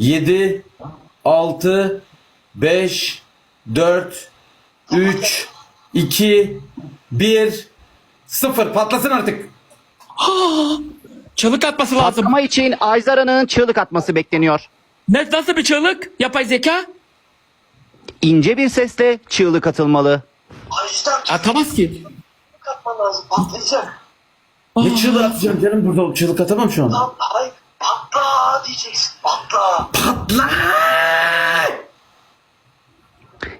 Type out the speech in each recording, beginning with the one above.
7, 6, 5, 4, 3, 2, 1, 0. Patlasın artık. Çığlık atması lazım. Patlama için Ajdara'nın çığlık atması bekleniyor. Ne, nasıl bir çığlık? Yapay zeka? İnce bir sesle çığlık atılmalı. Ajdar Atamaz ki. katman lazım. Patlayacak. Ne çığlık atacağım canım burada çığlık atamam şu an. Lan hayır. Patla diyeceksin. Patla. Patla!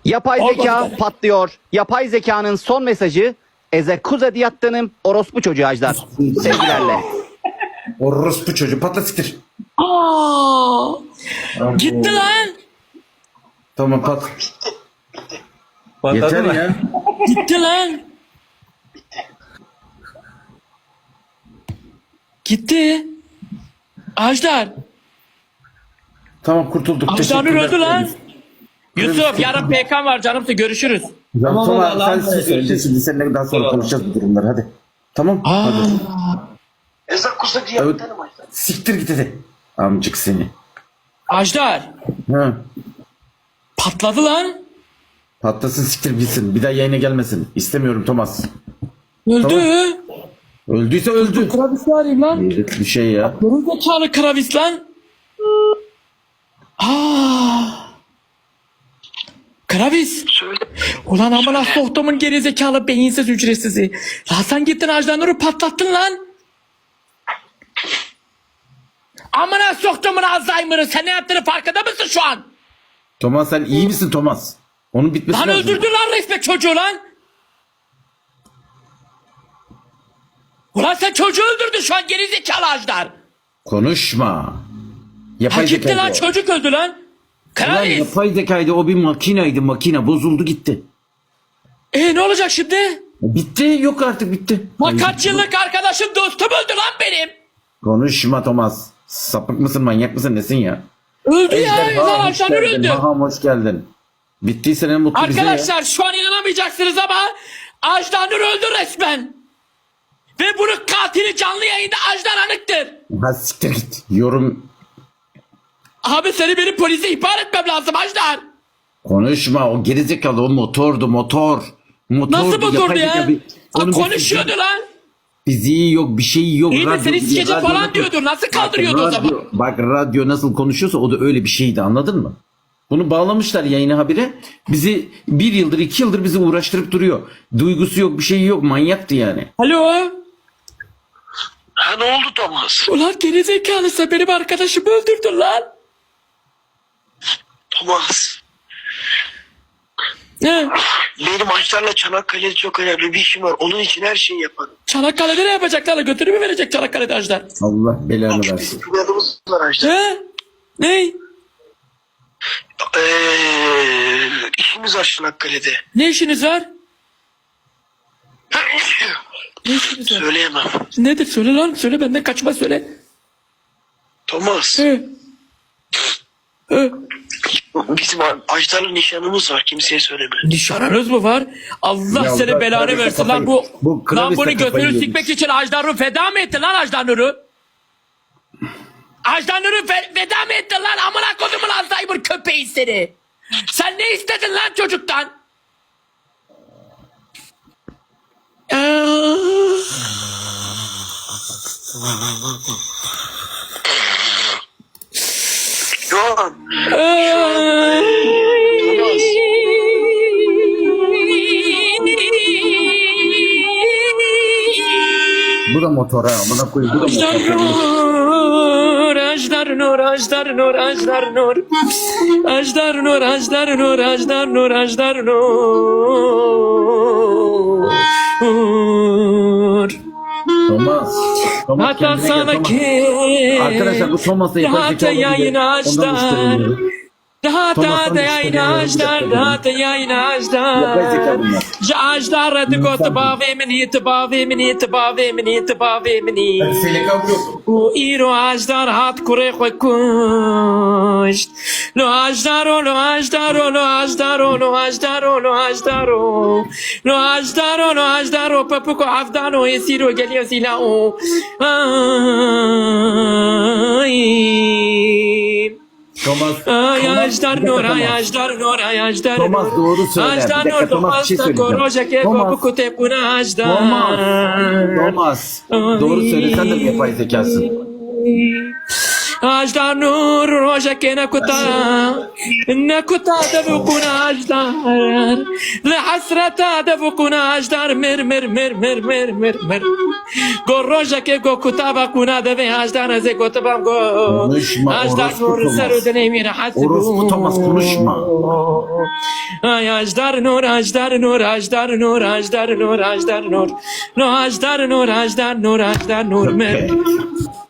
Yapay Allah zeka Allah. patlıyor. Yapay zekanın son mesajı Ezekuza Diyattan'ın orospu çocuğu Ajdar. Sevgilerle. Orospu çocuğu patla siktir. Aa! Gitti lan. Tamam pat. Bitti. Bitti. Yeter ya. Gitti lan. Gitti. Ajdar. Tamam kurtulduk. Teşekkürler. öldü lan. Yusuf yarın PK var canımsa görüşürüz. Tamam, Tamam, Allah'ım sen sus önce görüşürüz. şimdi seninle daha sonra Tamam. konuşacağız bu durumları hadi. Tamam Aa. hadi. Ezak kusa diye Evet. Ajdar. Siktir git hadi. Amcık seni. Ajdar. Ha. Patladı lan. Patlasın siktir gitsin. Bir daha yayına gelmesin. İstemiyorum Thomas. Öldü. Öldüyse öldü. Kravis'i arayayım lan. Hayret bir şey ya. Gerizekalı Kravis lan. Aa. Kravis. Söyle. Ulan amına soktumun gerizekalı beyinsiz hücresizi. Lan sen gittin Ajdanur'u patlattın lan. Amına soktumun Alzheimer'ı sen ne yaptığını farkında mısın şu an? Thomas sen iyi misin Thomas? Onun bitmesi Lan lazım. öldürdün lan resmen çocuğu lan. Ulan sen çocuğu öldürdün şu an gerizekalı Ajdar. Konuşma. Ha Yapay gitti zekaydı lan o. çocuk öldü lan. Ulan Kravis. yapay zekaydı o bir makinaydı makine bozuldu gitti. E ne olacak şimdi? Bitti yok artık bitti. Bak kaç yıllık arkadaşım dostum öldü lan benim. Konuşma Thomas. Sapık mısın manyak mısın nesin ya? Öldü ya. Ejderha, Lan hoş geldin. öldü. Maham hoş geldin. Bittiyse ne mutlu bize ya. Arkadaşlar şu an inanamayacaksınız ama Ajdanur öldü resmen. Ve bunun katili canlı yayında Ajdar Anık'tır. Ha siktir git. Yorum Abi seni benim polise ihbar etmem lazım Ajdar. konuşma. O gerizekalı o motordu motor. Motordu. Nasıl motordu yapay ya? Onun bir konuşuyordu lan. Fiziği yok bir şeyi yok. İyi de radyo seni sikecek radyo falan nasıl- diyordur. Nasıl kaldırıyordu Bak, o zaman? radyo- Bak radyo nasıl konuşuyorsa o da öyle bir şeydi anladın mı? Bunu bağlamışlar yayına habire. Bizi bir yıldır iki yıldır bizi uğraştırıp duruyor. Duygusu yok bir şeyi yok manyaktı yani. Alo. Ha ne oldu Thomas? Ulan gerizekalı sen benim arkadaşımı öldürdün lan. Thomas. Ne? Benim Ajdar'la Çanakkale'de çok önemli bir işim var. Onun için her şeyi yaparım. Çanakkale'de ne yapacaklar? Götünü mü verecek Çanakkale'de Ajdar? Allah belanı versin. Bizim planımız var Ajdar. He? Ne? Eee işimiz var Çanakkale'de. Ne işiniz var? Ne işiniz var? Söyleyemem. Nedir? Söyle lan. Söyle benden kaçma söyle. Thomas. He. He. Bizim Ajdar'la nişanımız var. Kimseye söyleme. Nişanınız mı var? Allah Ya seni bak, belanı versin kafayı- lan bu. bu lan bunu kafayı götünü yemiş. sikmek için Ajdar'ı feda mı ettin lan Ajdar'ı? Ajdar'ı fe- feda mı ettin lan? Amına kodumun Alzheimer köpeği seni. Sen ne istedin lan çocuktan? Şu an Bu da motor ha. Amına koyayım bu da motor. Nur, Ajdar Nur, Ajdar Nur, Ajdar Nur. Ajdar Nur, Ajdar Nur, Ajdar Nur, Ajdar Nur. Thomas. Thomas Hatta sana ki Arkadaşlar bu yapay Rahat zekalı yayın bile. جهات یای ناجدار جهات یای ناجدار جاجدار دگوت باوی منی تباوی منی تباوی منی تباوی منی. او ایرو اجدار هات کره خو کشت. لو آجدارو لو آجدارو لو آجدارو لو آجدارو لو آجدارو لو آجدارو لو آجدارو پپکو عفدانو یسیرو گلیو سیلاو آی. Thomas. Ay Thomas, Ajdar bir dakika Nur, ay Thomas. Doğru söyle. Bir dakika, Nur, Thomas, şey da koroja ke gobu kute puna Ajdar. Thomas. Thomas. Doğru söylesen de bir yapay zekasın. Ajdar Nur, roja ke. Nakuta da bukuna Ajdar. لحسرتا دفقنا أجدار مر مر مر مر مر مر مر Gorroja ke go kutaba kuna de ve ajdar ze gotabam go. Konuşma, Ajdar orospu nur Thomas. saru de nemir hasibu. Orospu Thomas, konuşma. Ay ajdar nur ajdar nur ajdar nur ajdar nur ajdar nur. No ajdar nur ajdar nur ajdar nur mer.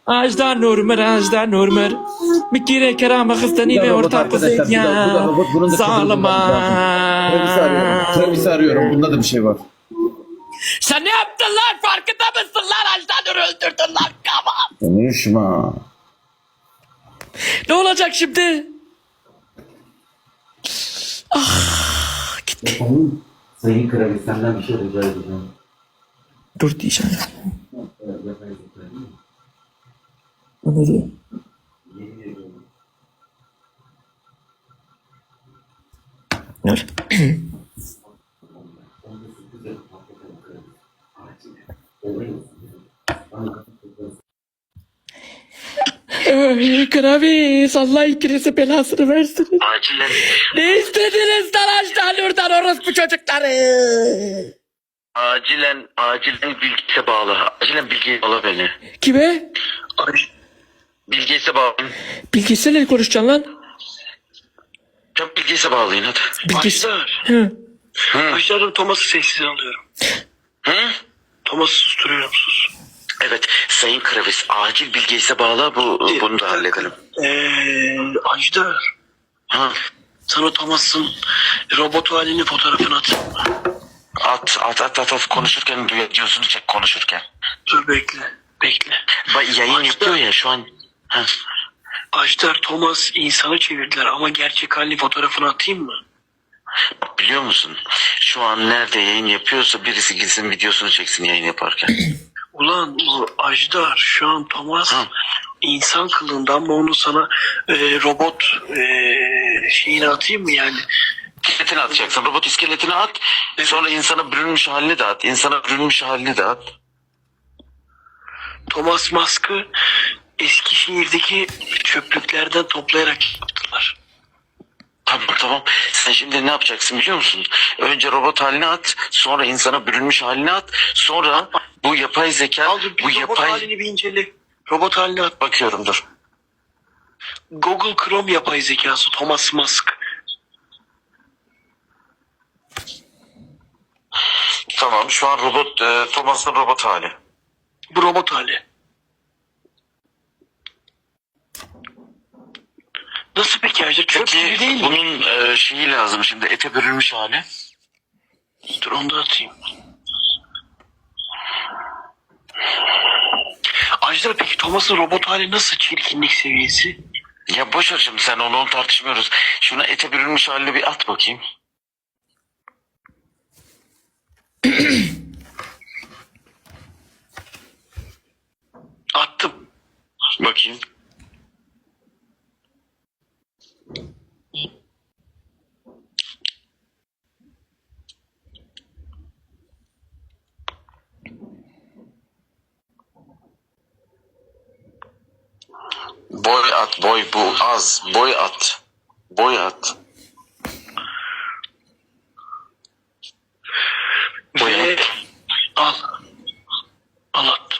Ajdar nur mer ajdar nur mer. Mikire kerama khistani Bu da ve orta arkadaşlar, bu da- bu da. Bunun da lazım. Travis'i arıyorum. Zalama. Travis'i arıyorum. Bunda da bir şey var. Sen ne yaptın lan? Farkında mısın lan? Ajdar Nur'u öldürdün lan. Kama. Konuşma. Ne olacak şimdi? Ah, gitti. Sayın Kravis senden bir şey rica edeceğim. Dur diyeceğim. O ne diyor? Ay, Kravis Allah ikinizi belasını versin. Acilen, Ne istediniz Daraş'tan Nur'dan orospu çocukları? acilen, acilen Bilgeys'e bağla. Acilen Bilgeys'e bağla beni. Kime? Ay, Bilgeys'e bağlayın. Bilgisayarla konuşacaksın lan. Çabuk Bilgeys'e bağlayın hadi. Bilgisayar. Ajdar. Hı. Hı. Ajdar'ın Thomas'ı sessiz alıyorum. Hı? Thomas'ı susturuyorum sus. Evet Sayın Kravis acil Bilgeys'e bağla bu bunu da halledelim. Eee Ajdar Ha. sana Thomas'ın robot halinin fotoğrafını atayım mı? At at at at, at. konuşurken duyuyorsunuz çek konuşurken. Dur bekle bekle. Bak yayın Ajdar. yapıyor ya şu an. Ha. Ajdar Thomas insanı çevirdiler ama gerçek halini fotoğrafını atayım mı? Biliyor musun? Şu an nerede yayın yapıyorsa birisi gitsin videosunu çeksin yayın yaparken. Ulan bu Ajdar şu an Thomas Ha. insan kılığında ama onu sana e, robot e, şeyini atayım mı yani? İskeletini atacaksın. Robot iskeletini at. Sonra insana bürünmüş halini de at. İnsana bürünmüş halini de at. Thomas Musk'ı Eskişehir'deki çöplüklerden toplayarak yaptılar. Tamam tamam. Sen şimdi ne yapacaksın biliyor musun? Önce robot halini at. Sonra insana bürünmüş halini at. Sonra bu yapay zeka Al bir bu robot yapay halini bir incele. Robot halini at. bakıyorum dur. Google Chrome yapay zekası Thomas Musk. Tamam şu an robot e, Thomas'ın robot hali. Bu robot hali. Nasıl peki Ajdar? Çöp Peki gibi değil mi? bunun e, şeyi lazım şimdi ete bürünmüş hali. Dur onu da atayım. Ajdar peki Thomas'ın robot hali nasıl çirkinlik seviyesi? Ya boş ver şimdi sen onu, onu tartışmıyoruz. Şuna ete bürünmüş halini bir at bakayım. Attım. Bakayım. Boy at bu az boy at boy at boy at al. Al attım.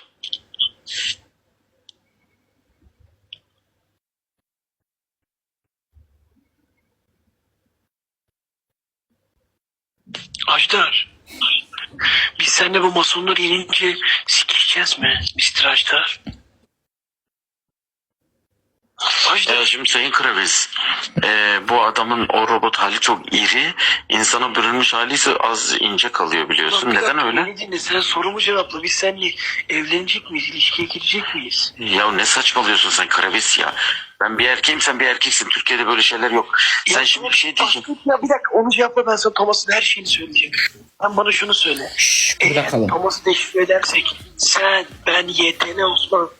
Ajdar. Biz seninle bu masonları yenince sikişeceğiz mi Mr. Ajdar? Ajdar. Ee, şimdi Sayın Kravis, ee, bu adamın o robot hali çok iri, insana bürünmüş hali ise az ince kalıyor biliyorsun. Ulan bir Neden dakika, öyle? beni dinle sen sorumu cevapla. Biz seninle evlenecek miyiz? İlişkiye girecek miyiz? Ya ne saçmalıyorsun sen Kravis ya? Ben bir erkeğim sen bir erkeksin. Türkiye'de böyle şeyler yok. Sen Ya şimdi bir şey diyeceğim. Bak, Ya bir dakika onu cevapla ben sana Thomas'ın her şeyini söyleyeceğim. Sen bana şunu söyle. Şşş Eğer. Thomas'ı deşifre edersek sen, ben, YTN Osman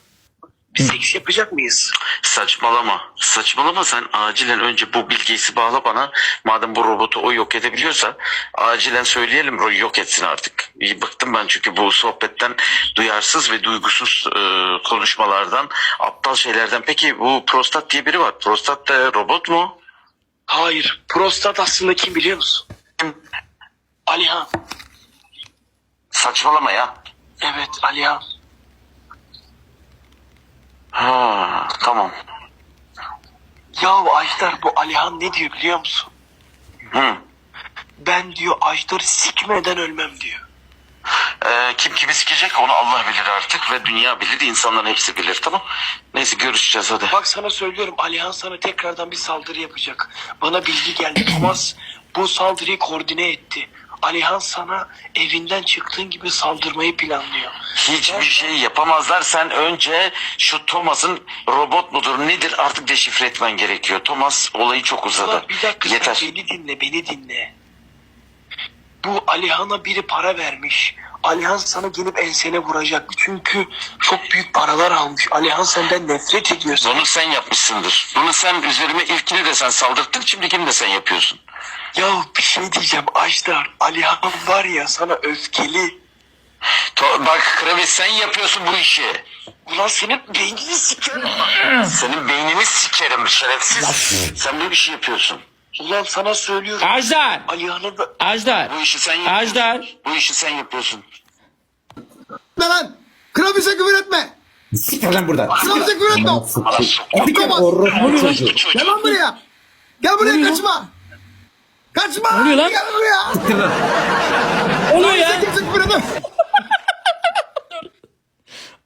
Seks yapacak mıyız? Saçmalama. Saçmalama sen acilen önce bu bilgisi bağla bana. Madem bu robotu o yok edebiliyorsa acilen söyleyelim o yok etsin artık. İyi bıktım ben çünkü bu sohbetten duyarsız ve duygusuz e, konuşmalardan, aptal şeylerden. Peki bu prostat diye biri var. Prostat da robot mu? Hayır. Prostat aslında kim biliyor musun? Alihan. Saçmalama ya. Evet Alihan. Ha tamam. Yahu Ajdar bu Alihan ne diyor biliyor musun? Hı. Ben diyor Ajdar'ı sikmeden ölmem diyor. Ee, kim kimi sikecek onu Allah bilir artık ve dünya bilir, insanların hepsi bilir tamam. Neyse görüşeceğiz hadi. Bak sana söylüyorum Alihan sana tekrardan bir saldırı yapacak. Bana bilgi geldi. Thomas bu saldırıyı koordine etti. Alihan sana evinden çıktığın gibi saldırmayı planlıyor. Hiçbir şey yapamazlar. Sen önce şu Thomas'ın robot mudur nedir artık deşifre etmen gerekiyor. Thomas olayı çok uzadı. Ulan bir dakika Yeter. sen beni dinle beni dinle. Bu Alihan'a biri para vermiş. Alihan sana gelip ensene vuracak. Çünkü çok büyük paralar almış. Alihan senden nefret ediyor. Bunu sen yapmışsındır. Bunu sen üzerime ilkini de sen saldırttın, şimdikini de sen yapıyorsun. Ya bir şey diyeceğim Ajdar. Alihan var ya sana öfkeli. To- bak Kravis sen yapıyorsun bu işi. Ulan senin beynini sikerim. Senin beynini sikerim şerefsiz. sen bu işi yapıyorsun. Ulan sana söylüyorum. Ajdar. Alihan'ı da... Ajdar. Bu işi sen yapıyorsun. Ajdar. Bu işi sen yapıyorsun. Ne lan? Kravis'e küfür etme. Siktir lan buradan. Kravis'e küfür etme. Thomas. Orospu çocuğu. Gel lan buraya. Gel buraya kaçma. Kaçma. Ne oluyor lan? Gel buraya. Siktir lan. Oluyor ya.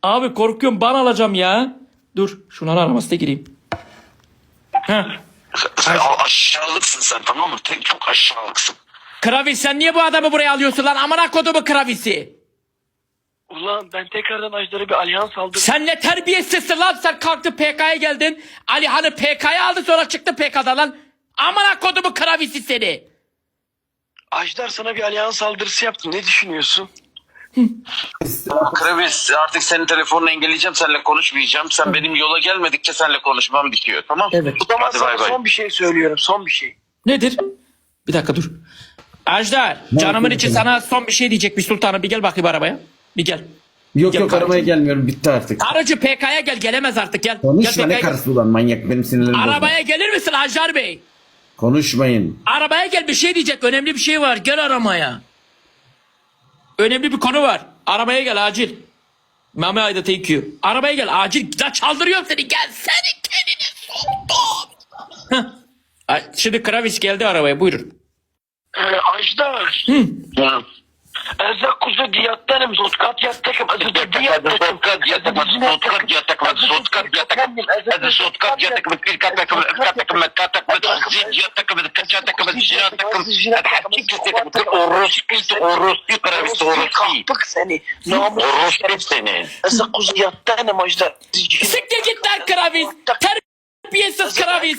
Abi korkuyorum ban alacağım ya. Dur şunları aramasına gireyim. Heh. Sen aşağılıksın sen tamam mı? Tek çok aşağılıksın. Kravis sen niye bu adamı buraya alıyorsun lan? Amına kodumu Kravis'i. Ulan ben tekrardan Ajdar'a bir Alihan saldırdım. Sen ne terbiyesizsin lan sen kalktın PK'ya geldin. Ali Han'ı PK'ya aldı sonra çıktı PK'da lan. Amına kodumu Kravis'i seni. Ajdar sana bir Alihan saldırısı yaptı. Ne düşünüyorsun? Kravis artık senin telefonunu engelleyeceğim. Seninle konuşmayacağım. Sen benim yola gelmedikçe seninle konuşmam bitiyor. Tamam Evet. O zaman Hadi sana bay bay. son bir şey söylüyorum. Son bir şey. Nedir? Bir dakika dur. Ajdar canımın içi yapıyorsun? sana son bir şey diyecekmiş sultanım. Bir gel bakayım arabaya. Bir gel. Yok Gel yok kardeşim. aramaya gelmiyorum bitti artık. Karıcı PK'ya gel gelemez artık gel. Konuşma gel ne PK'ya gel. karısı ulan manyak benim sinirlerim bozma. Arabaya gelir misin Ajdar Bey? Konuşmayın. Arabaya gel bir şey diyecek. Önemli bir şey var. Gel aramaya. Önemli bir konu var. Arabaya gel acil. Mami Ayda thank you. Arabaya gel acil. Ya çaldırıyorum seni. Gel seni kendine soktum. Heh. Şimdi Kravis geldi arabaya buyurun. Ee, Ajdar. Hı. Erzak kuzu diyatlarım. Zotkat yattakım. Sotkat yatak, sotkat yatak, sotkat yatak, sotkat yatak, hadi sotkat yatak, kırkat takım, kırkat takım, kırkat takım, zil yatak, kaçak takım, zil takım, hadi yatak, orospu, orospu, Kravis, orospu, Kapık seni. Namus. orospu seni. Erzak kuzu yattakım Ajdar. Siktir git lan Kravis. Terbiyesiz Kravis.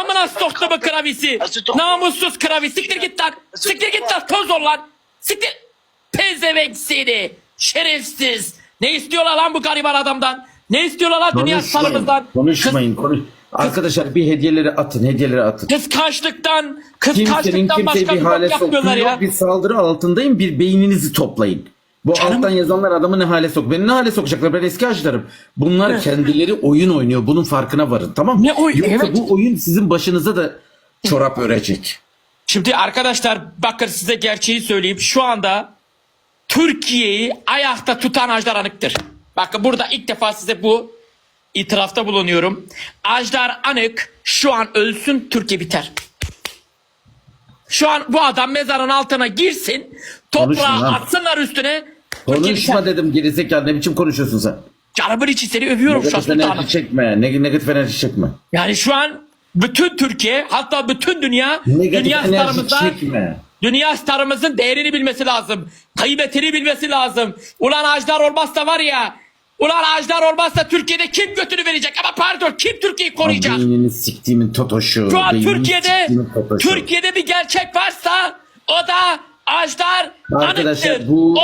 Amına soktu bu Kravis'i. Namussuz Kravis. Siktir git lan. Siktir git lan. Toz ol lan. Siktir. Pezevenk seni. Şerefsiz. Ne istiyorlar lan bu gariban adamdan? Ne istiyorlar lan dünya sarımızdan? Konuşmayın. Konuş. Arkadaşlar bir hediyeleri atın. Hediyeleri atın. Kıskançlıktan, kıskançlıktan başka bir hale yapmıyorlar ya. Bir saldırı altındayım. Bir beyninizi toplayın. Bu Canım- alttan yazanlar adamı ne hale sok. Beni ne hale sokacaklar? Ben eski aşlarım. Bunlar kendileri oyun oynuyor. Bunun farkına varın. Tamam mı? Ne oyun? Yoksa Evet. bu oyun sizin başınıza da çorap örecek. Şimdi arkadaşlar bakın size gerçeği söyleyeyim. Şu anda Türkiye'yi ayakta tutan Ajdar Anık'tır. Bakın burada ilk defa size bu itirafta bulunuyorum. Ajdar Anık şu an ölsün Türkiye biter. Şu an bu adam mezarın altına girsin. Konuşma Toprağı lan. atsınlar üstüne. Türkiye Konuşma biter. dedim gerizekalı. Ne biçim konuşuyorsun sen? Canımın içi seni övüyorum şu an Negatif enerji sultanım. çekme. Neg- Negatif enerji çekme. Yani şu an bütün Türkiye hatta bütün dünya Negatif dünya enerji starımızdan çekme. Dünya starımızın değerini bilmesi lazım. Kıymetini bilmesi lazım. Ulan Ajdar olmazsa var ya. Ulan Ajdar olmazsa Türkiye'de kim götünü verecek? Ama pardon kim Türkiye'yi koruyacak? Beynini siktiğimin totoşu. Şu an Türkiye'de totoşu. Türkiye'de bir gerçek varsa o da Ajdar Arkadaşlar Anıt'tır. bu